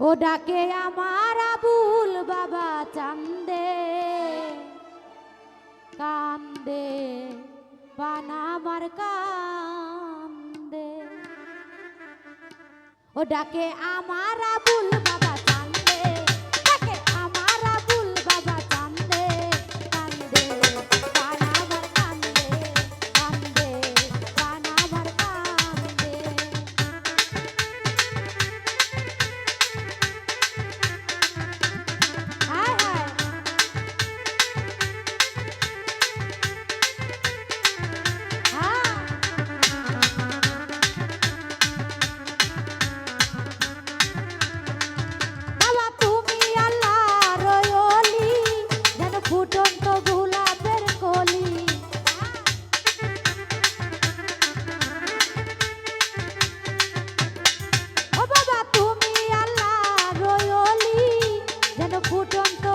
ও ডাকে আমার আবুল বাবা চান্দে কান্দে আমার কান্দে। ও ডাকে আমার আবুল বাবা Don't go.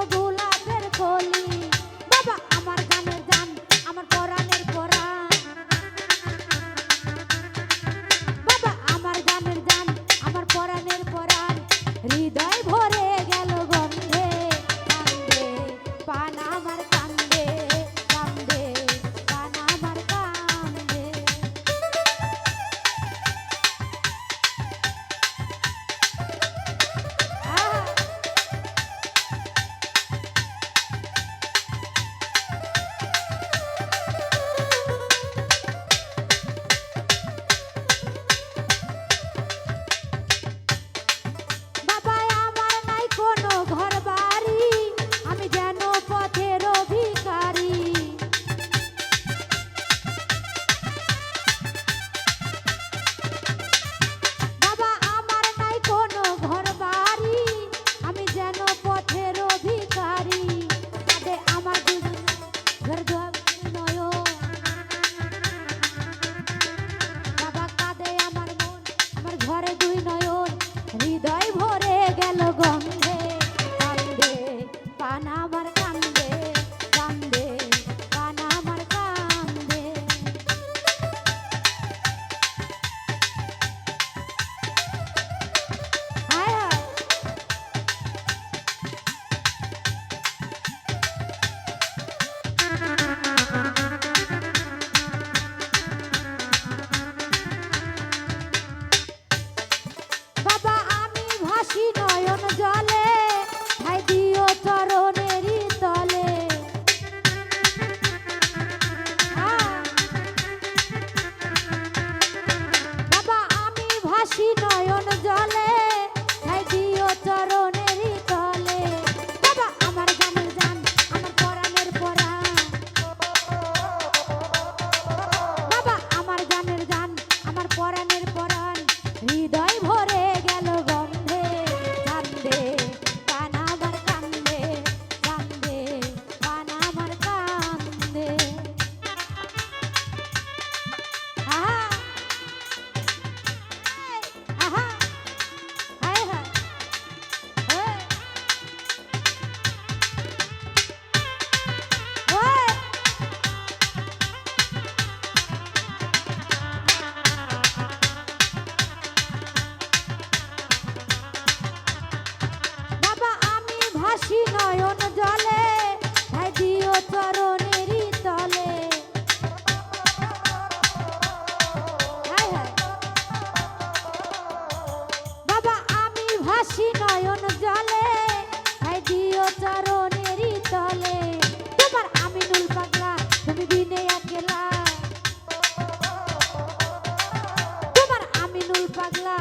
гордо ভাসি নয়ন জলে হাই দিও চরণেরই জলে হাই দিও চরণেরই তলে। তোমার আমি পাগলা, তুমি বিনে একলা। তোমার আমি পাগলা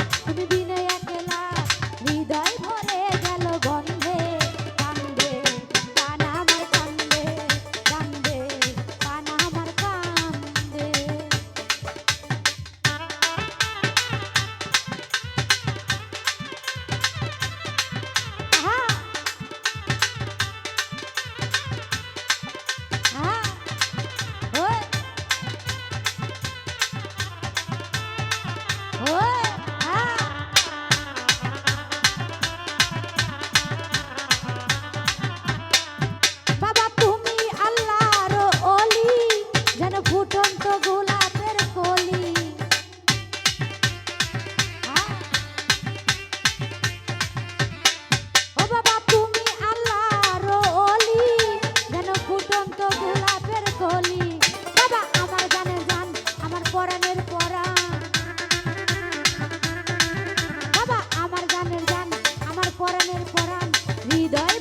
প্রেমের পরাণ হৃদয়